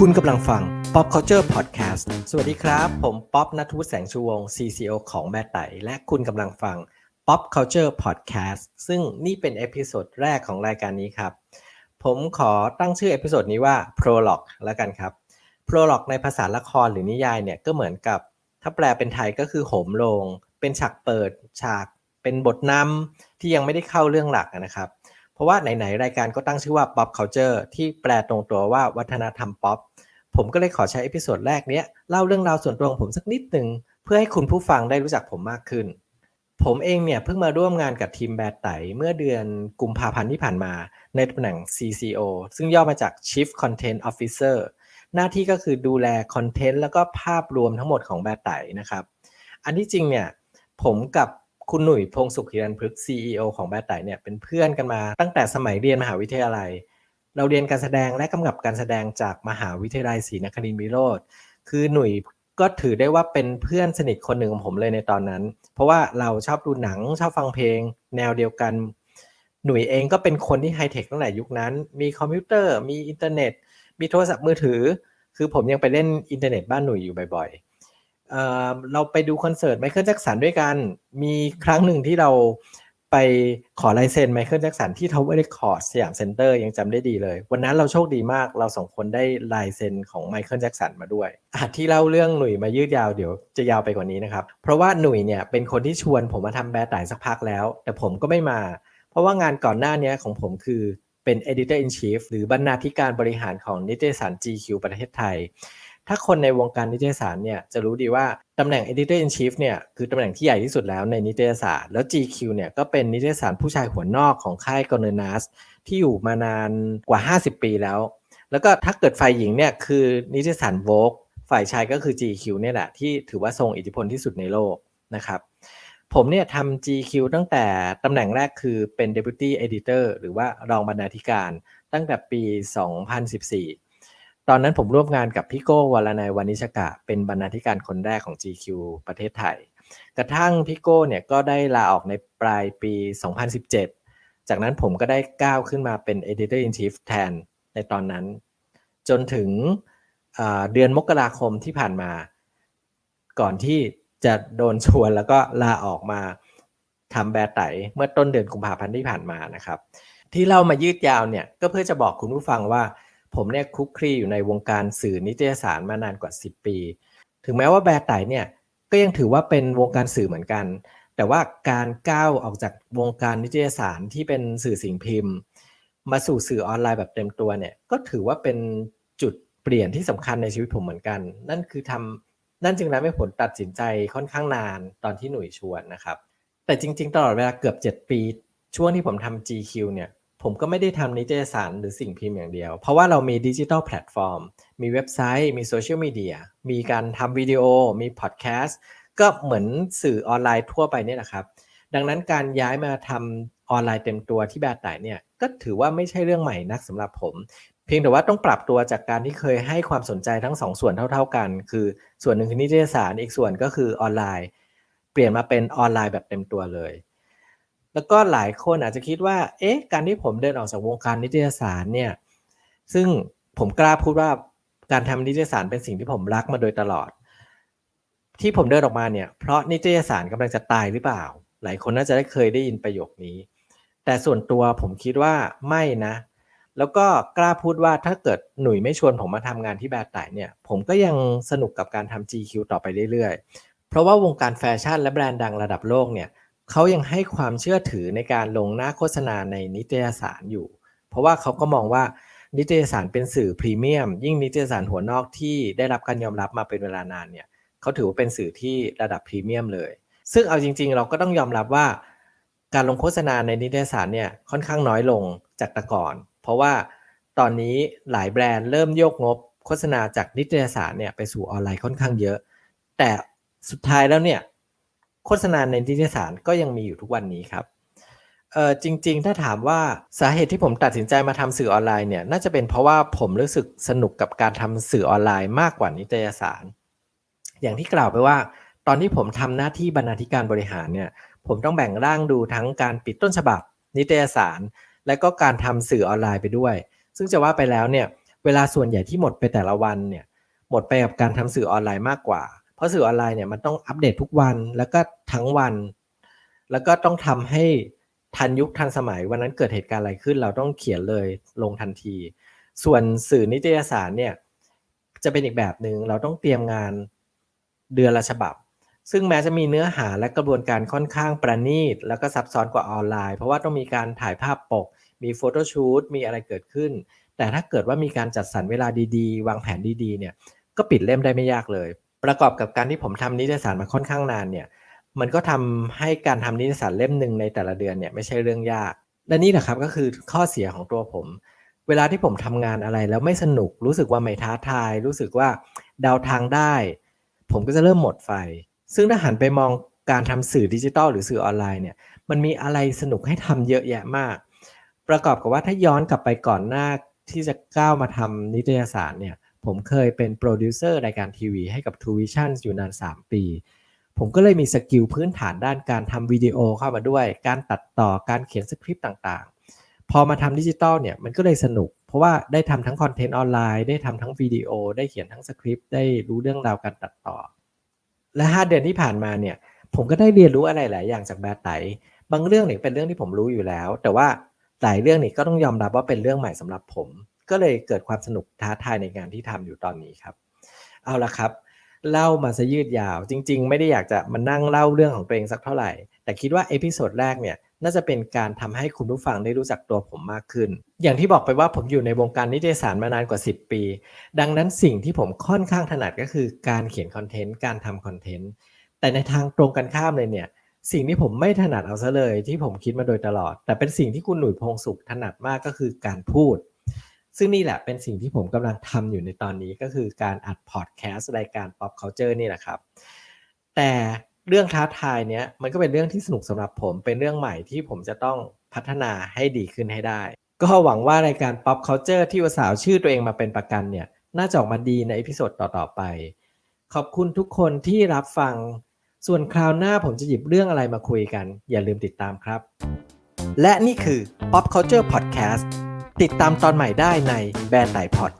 คุณกำลังฟัง Pop Culture Podcast สวัสดีครับ ผมป๊อบนัทวุฒิแสงชูวงศ์ CCO ของแม่ไต่และคุณกำลังฟัง Pop Culture Podcast ซึ่งนี่เป็นเอพิโซดแรกของรายการนี้ครับ ผมขอตั้งชื่อเอพิโซดนี้ว่า Prologue แล้วกันครับ Prologue ในภาษาละครหรือนิยายเนี่ยก็เหมือนกับ ถ้าแปลเป็นไทยก็คือโหมโรง เป็นฉากเปิดฉาก เป็นบทนำที่ยังไม่ได้เข้าเรื่องหลักนะครับ เพราะว่าไหนๆรายการก็ตั้งชื่อว่า pop culture ที่แปลตรงตัวว่าวัฒนธรรมป๊อปผมก็เลยขอใช้เอพิโซดแรกเนี้ยเล่าเรื่องราวส่วนตัวของผมสักนิดหนึ่งเพื่อให้คุณผู้ฟังได้รู้จักผมมากขึ้น ผมเองเนี่ยเพิ่งมาร่วมงานกับทีมแบดไตเมื่อเดือนกุมภาพันธ์ที่ผ่านมา ในตำแหน่ง CCO ซึ่งย่อมาจาก Chief Content Officer หน้าที่ก็คือดูแลคอนเทนต์แล้วก็ภาพรวมทั้งหมดของแบดไตนะครับ อันที่จริงเนี่ยผมกับ คุณหนุ่ยพงสุขฮิรันพฤกษ์ CEO ของแบดไตเนี่ยเป็นเพื่อนกันมาตั้งแต่สมัยเรียนมหาวิทยาลัย เราเรียนการแสดงและกำกับการแสดงจากมหาวิทยาลัยศรีนครินทรวิโรธคือหนุ่ยก็ถือได้ว่าเป็นเพื่อนสนิทคนหนึ่งของผมเลยในตอนนั้น เพราะว่าเราชอบดูหนังชอบฟังเพลง แนวเดียวกัน หนุ่ยเองก็เป็นคนที่ไฮเทคตั้งแต่ยุคนั้น มีคอมพิวเตอร์ มีอินเทอร์เน็ต มีโทรศัพท์มือถือ คือผมยังไปเล่นอินเทอร์เน็ตบ้านหนุ่ยอยู่บ่อยๆ เเราไปดูคอนเสิร์ตไมเคิลแจ็คสันด้วยกัน มีครั้งหนึ่งที่เราไปขอลายเซ็นไมเคิลแจ็คสันที่ทาวเวอร์เรคคอร์ดสยามเซ็นเตอร์ยังจำได้ดีเลย วันนั้นเราโชคดีมากเราสองคนได้ลายเซ็นของไมเคิลแจ็คสันมาด้วยที่เล่าเรื่องหนุ่ยมายืดยาวเดี๋ยวจะยาวไปกว่านี้นะครับ เพราะว่าหนุ่ยเนี่ยเป็นคนที่ชวนผมมาทำแบร์ต่สักพักแล้ว แต่ผมก็ไม่มา เพราะว่างานก่อนหน้านี้ของผมคือเป็น editor in chief หรือบรรณาธิการบริหารของนิตยสาร GQ ประเทศไทย ถ้าคนในวงการนิตยสารเนี่ยจะรู้ดีว่าตำแหน่ง editor in chief เนี่ยคือตำแหน่งที่ใหญ่ที่สุดแล้วในนิตยสาร แล้ว GQ เนี่ยก็เป็นนิตยสารผู้ชายหัวนอกของค่ายกอร์นัสที่อยู่มานานกว่า 50 ปีแล้ว แล้วก็ถ้าเกิดฝ่ายหญิงเนี่ยคือนิตยสาร Vogue ฝ่ายชายก็คือ GQ เนี่ยแหละที่ถือว่าทรงอิทธิพลที่สุดในโลกนะครับผมเนี่ยทำ GQ ตั้งแต่ตำแหน่งแรกคือเป็น Deputy Editor หรือว่ารองบรรณาธิการตั้งแต่ปี 2014 ตอนนั้นผมร่วมงานกับพี่โก้วารนัยวานิชกะ เป็นบรรณาธิการคนแรกของ GQ ประเทศไทย กระทั่งพี่โก้เนี่ยก็ได้ลาออกในปลายปี 2017 จากนั้นผมก็ได้ก้าวขึ้นมาเป็น Editor in Chief แทนในตอนนั้น จนถึงเดือนมกราคมที่ผ่านมา ก่อนที่จะโดนชวนแล้วก็ลาออกมาทำแบร์ไตเมื่อต้นเดือนกุมภาพันธ์ที่ผ่านมานะครับ ที่เรามายืดยาวเนี่ยก็เพื่อจะบอกคุณผู้ฟังว่า ผมเนี่ยคุกคลีอยู่ในวงการสื่อนิตยสารมานานกว่า 10 ปี ถึงแม้ว่าแบร์ไตเนี่ยก็ยังถือว่าเป็นวงการสื่อเหมือนกัน แต่ว่าการก้าวออกจากวงการนิตยสารที่เป็นสื่อสิ่งพิมพ์ มาสู่สื่อออนไลน์แบบเต็มตัวเนี่ยก็ถือว่าเป็นจุดเปลี่ยนที่สำคัญในชีวิตผมเหมือนกัน นั่นคือทำนั่นจึงทำให้ผลตัดสินใจค่อนข้างนานตอนที่หนุ่ยชวนนะครับ แต่จริง ๆ ตลอดเวลาเกือบ 7 ปี ช่วงที่ผมทำ GQ เนี่ย ผมก็ไม่ได้ทำนิตยสารหรือสิ่งพิมพ์อย่างเดียว เพราะว่าเรามีดิจิทัลแพลตฟอร์ม มีเว็บไซต์ มีโซเชียลมีเดีย มีการทำวิดีโอ มีพอดแคสต์ ก็เหมือนสื่อออนไลน์ทั่วไปเนี่ยนะครับ ดังนั้นการย้ายมาทำออนไลน์เต็มตัวที่แบบไหนเนี่ย ก็ถือว่าไม่ใช่เรื่องใหม่นักสำหรับผม เพียงแต่ว่าต้องปรับตัวจากการที่เคยให้ความสนใจทั้งสองส่วนเท่า ๆกัน คือส่วนหนึ่งคือนิตยสาร อีกส่วนก็คือออนไลน์ เปลี่ยนมาเป็นออนไลน์แบบเต็มตัวเลย แล้วก็หลายคนอาจจะคิดว่า เอ๊ะ การที่ผมเดินออกจากวงการนิตยสารเนี่ย ซึ่งผมกล้าพูดว่าการทำนิตยสารเป็นสิ่งที่ผมรักมาโดยตลอด ที่ผมเดินออกมาเนี่ย เพราะนิตยสารกำลังจะตายหรือเปล่า หลายคนน่าจะได้เคยได้ยินประโยคนี้ แต่ส่วนตัวผมคิดว่าไม่นะ แล้วก็กล้าพูดว่าถ้าเกิดหนุ่ยไม่ชวนผมมาทำงานที่แบรนด์ไตเนี่ย ผมก็ยังสนุกกับการทำ GQ ต่อไปเรื่อยๆ เพราะว่าวงการแฟชั่นและแบรนด์ดังระดับโลกเนี่ย เขายังให้ความเชื่อถือในการลงหน้าโฆษณาในนิตยสารอยู่ เพราะว่าเขาก็มองว่านิตยสารเป็นสื่อพรีเมียม ยิ่งนิตยสารหัวนอกที่ได้รับการยอมรับมาเป็นเวลานานเนี่ยเขาถือว่าเป็นสื่อที่ระดับพรีเมียมเลย ซึ่งเอาจริง ๆ เราก็ต้องยอมรับว่าการลงโฆษณาในนิตยสารเนี่ยค่อนข้างน้อยลงจากแต่ก่อน เพราะว่าตอนนี้หลายแบรนด์เริ่มโยกงบโฆษณาจากนิตยสารเนี่ยไปสู่ออนไลน์ค่อนข้างเยอะ แต่สุดท้ายแล้วเนี่ย โฆษณาในนิตยสารก็ยังมีอยู่ทุกวันนี้ครับเออจริงๆ ถ้าถามว่าสาเหตุที่ผมตัดสินใจมาทำสื่อออนไลน์เนี่ยน่าจะเป็นเพราะว่าผมรู้สึกสนุกกับการทำสื่อออนไลน์มากกว่านิตยสาร อย่างที่กล่าวไปว่า ตอนที่ผมทำหน้าที่บรรณาธิการบริหารเนี่ยผมต้องแบ่งร่างดูทั้งการปิดต้นฉบับ นิตยสาร และก็การทำสื่อออนไลน์ไปด้วย ซึ่งจะว่าไปแล้วเนี่ยเวลาส่วนใหญ่ที่หมดไปแต่ละวันเนี่ยหมดไปกับการทำสื่อออนไลน์มากกว่า ราะสื่อออนไลน์เนี่ยมันต้องอัปเดตทุกวันแล้วก็ทั้งวัน แล้วก็ต้องทำให้ทันยุคทันสมัยวันนั้นเกิดเหตุการณ์อะไรขึ้น เราต้องเขียนเลยลงทันที ส่วนสื่อนิตยสารเนี่ยจะเป็นอีกแบบหนึง่งเราต้องเตรียมงานเดือนละฉบับ ซึ่งแม้จะมีเนื้อหาและกระบวนการค่อนข้างประณีต แล้วก็ซับซ้อนกว่าออนไลน์ เพราะว่าต้องมีการถ่ายภาพปก มีโฟโต้ชูตมีอะไรเกิดขึ้น แต่ถ้าเกิดว่ามีการจัดสรรเวลาดีๆ วางแผนดีๆเนี่ยก็ปิดเล่มได้ไม่ยากเลย ประกอบกับการที่ผมทำนิตยสารมาค่อนข้างนานเนี่ยมันก็ทำให้การทำนิตยสารเล่มหนึ่งในแต่ละเดือนเนี่ยไม่ใช่เรื่องยาก และนี่แหละครับก็คือข้อเสียของตัวผม เวลาที่ผมทำงานอะไรแล้วไม่สนุกรู้สึกว่าไม่ท้าทาย รู้สึกว่าเดาทางได้ ผมก็จะเริ่มหมดไฟ ซึ่งถ้าหันไปมองการทำสื่อดิจิทัลหรือสื่อออนไลน์เนี่ยมันมีอะไรสนุกให้ทำเยอะแยะมาก ประกอบกับว่าถ้าย้อนกลับไปก่อนหน้าที่จะก้าวมาทำนิตยสารเนี่ย ผมเคยเป็นโปรดิวเซอร์รายการทีวีให้กับ True Vision อยู่นาน 3 ปี ผมก็เลยมีสกิลพื้นฐานด้านการทำวิดีโอเข้ามาด้วย การตัดต่อการเขียนสคริปต์ต่างๆ พอมาทำดิจิตอลเนี่ยมันก็เลยสนุก เพราะว่าได้ทำทั้งคอนเทนต์ออนไลน์ได้ทำทั้งวิดีโอ ได้เขียนทั้งสคริปต์ได้รู้เรื่องราวการตัดต่อ และ 5 เดือนที่ผ่านมาเนี่ยผมก็ได้เรียนรู้อะไรหลายอย่างจากแบร์ไตบางเรื่องเนี่ยเป็นเรื่องที่ผมรู้อยู่แล้ว แต่ว่าหลายเรื่องนี่ก็ต้องยอมรับว่าเป็นเรื่องใหม่สำหรับผม ก็เลยเกิดความสนุกท้าทายในงานที่ทำอยู่ตอนนี้ครับ เอาละครับ เล่ามาซะยืดยาว จริง ๆ ไม่ได้อยากจะมานั่งเล่าเรื่องของตัวเองสักเท่าไหร่ แต่คิดว่าเอพิโซดแรกเนี่ยน่าจะเป็นการทำให้คุณผู้ฟังได้รู้จักตัวผมมากขึ้น อย่างที่บอกไปว่าผมอยู่ในวงการนิตยสารมานานกว่า 10 ปี ดังนั้นสิ่งที่ผมค่อนข้างถนัดก็คือการเขียนคอนเทนต์ การทำคอนเทนต์ แต่ในทางตรงกันข้ามเลยเนี่ย สิ่งที่ผมไม่ถนัดเอาซะเลยที่ผมคิดมาโดยตลอด แต่เป็นสิ่งที่คุณหนุ่ยพงสุขถนัดมากก็คือการพูด ซึ่งนี่แหละเป็นสิ่งที่ผมกำลังทำอยู่ในตอนนี้ก็คือการอัดพอดแคสต์รายการ pop culture นี่แหละครับ แต่เรื่องท้าทายเนี้ยมันก็เป็นเรื่องที่สนุกสำหรับผมเป็นเรื่องใหม่ที่ผมจะต้องพัฒนาให้ดีขึ้นให้ได้ ก็หวังว่ารายการ pop culture ที่อุตสาห์ชื่อตัวเองมาเป็นประกันเนี่ยน่าจะออกมาดีในอพิโซดต่อๆไป ขอบคุณทุกคนที่รับฟัง ส่วนคราวหน้าผมจะหยิบเรื่องอะไรมาคุยกัน อย่าลืมติดตามครับ และนี่คือ Pop Culture Podcast ติดตามตอนใหม่ได้ในแบรนด์ไหนพอด